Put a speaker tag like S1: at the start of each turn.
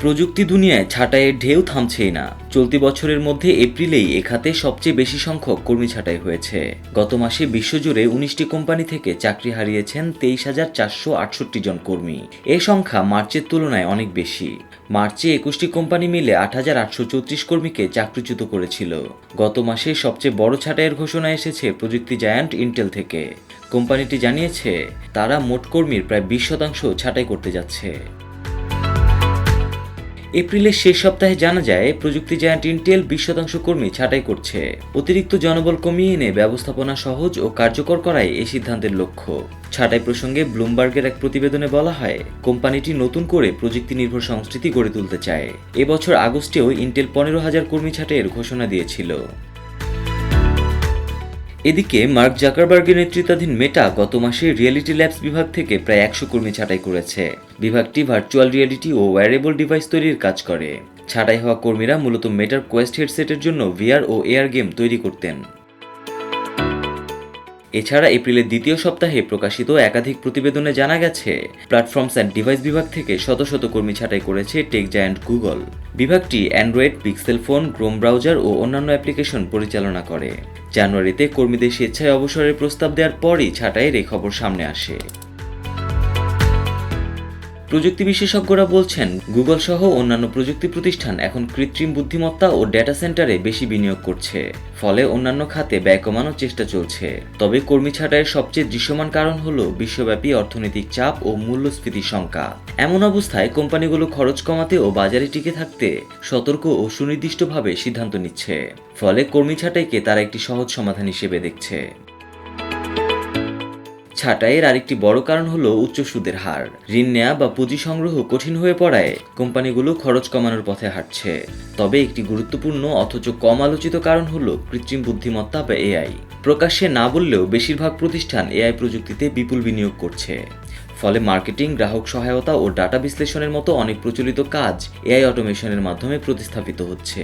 S1: প্রযুক্তি দুনিয়ায় ছাঁটাইয়ের ঢেউ থামছেই না। চলতি বছরের মধ্যে এপ্রিলেই এ খাতে সবচেয়ে বেশি সংখ্যক কর্মী ছাঁটাই হয়েছে। গত মাসে বিশ্বজুড়ে উনিশটি কোম্পানি থেকে চাকরি হারিয়েছেন তেইশ হাজার চারশো আটষট্টি জন কর্মী। এ সংখ্যা মার্চের তুলনায় অনেক বেশি। মার্চে একুশটি কোম্পানি মিলে আট হাজার আটশো চৌত্রিশ কর্মীকে চাকরিচ্যুত করেছিল। গত মাসে সবচেয়ে বড় ছাঁটাইয়ের ঘোষণা এসেছে প্রযুক্তি জায়ান্ট ইন্টেল থেকে। কোম্পানিটি জানিয়েছে, তারা মোট কর্মীর প্রায় বিশ শতাংশ ছাঁটাই করতে যাচ্ছে। এপ্রিলের শেষ সপ্তাহে জানা যায়, প্রযুক্তি জায়ান্ট ইন্টেল বিশ শতাংশ কর্মী ছাঁটাই করছে। অতিরিক্ত জনবল কমিয়ে এনে ব্যবস্থাপনা সহজ ও কার্যকর করাই এই সিদ্ধান্তের লক্ষ্য। ছাঁটাই প্রসঙ্গে ব্লুমবার্গের এক প্রতিবেদনে বলা হয়, কোম্পানিটি নতুন করে প্রযুক্তি নির্ভর সংস্কৃতি গড়ে তুলতে চায়। এবছর আগস্টেও ইন্টেল পনেরো হাজার কর্মী ছাঁটাইয়ের ঘোষণা দিয়েছিল। এদিকে মার্ক জাকারবার্গের নেতৃত্বাধীন মেটা গত মাসে রিয়েলিটি ল্যাবস বিভাগ থেকে প্রায় একশো কর্মী ছাঁটাই করেছে। বিভাগটি ভার্চুয়াল রিয়েলিটি ও ওয়্যারেবল ডিভাইস তৈরির কাজ করে। ছাঁটাই হওয়া কর্মীরা মূলত মেটার কোয়েস্ট হেডসেটের জন্য ভিআর ও এয়ার গেম তৈরি করতেন। এছাড়া এপ্রিলের দ্বিতীয় সপ্তাহে প্রকাশিত একাধিক প্রতিবেদনে জানা গেছে, প্ল্যাটফর্মস অ্যান্ড ডিভাইস বিভাগ থেকে শত শত কর্মী ছাঁটাই করেছে টেক জায়ান্ট গুগল। বিভাগটি Android, Pixel phone, Chrome browser ও অন্যান্য অ্যাপ্লিকেশন পরিচালনা করে। জানুয়ারিতে কর্মীদের স্বেচ্ছায় অবসরের প্রস্তাব দেওয়ার পরই ছাঁটাইয়ের এই খবর সামনে আসে। প্রযুক্তি বিশেষজ্ঞরা বলছেন গুগল সহ অন্যান্য প্রযুক্তি প্রতিষ্ঠান এখন কৃত্রিম বুদ্ধিমত্তা ও ডেটা সেন্টারে বেশি বিনিয়োগ করছে। ফলে অন্যান্য খাতে ব্যয় কমানোর চেষ্টা চলছে। তবে কর্মী ছাঁটাইয়ের সবচেয়ে দৃশ্যমান কারণ হল বিশ্বব্যাপী অর্থনৈতিক চাপ ও মূল্যস্ফীতির শঙ্কা এমন অবস্থায় কোম্পানিগুলো খরচ কমাতে ও বাজারে টিকে থাকতে সতর্ক ও সুনির্দিষ্টভাবে সিদ্ধান্ত নিচ্ছে। ফলে কর্মী ছাঁটাইকে তারা একটি সহজ সমাধান হিসেবে দেখছে। ছাঁটাইয়ের আরেকটি বড় কারণ হলো উচ্চ সুদের হার। ঋণ নেওয়া বা পুঁজি সংগ্রহ কঠিন হয়ে পড়ায় কোম্পানিগুলো খরচ কমানোর পথে হাঁটছে। তবে একটি গুরুত্বপূর্ণ অথচ কম আলোচিত কারণ হলো কৃত্রিম বুদ্ধিমত্তা বা এআই। প্রকাশ্যে না বললেও বেশিরভাগ প্রতিষ্ঠান এআই প্রযুক্তিতে বিপুল বিনিয়োগ করছে। ফলে মার্কেটিং, গ্রাহক সহায়তা ও ডাটা বিশ্লেষণের মতো অনেক প্রচলিত কাজ এআই অটোমেশনের মাধ্যমে প্রতিস্থাপিত হচ্ছে।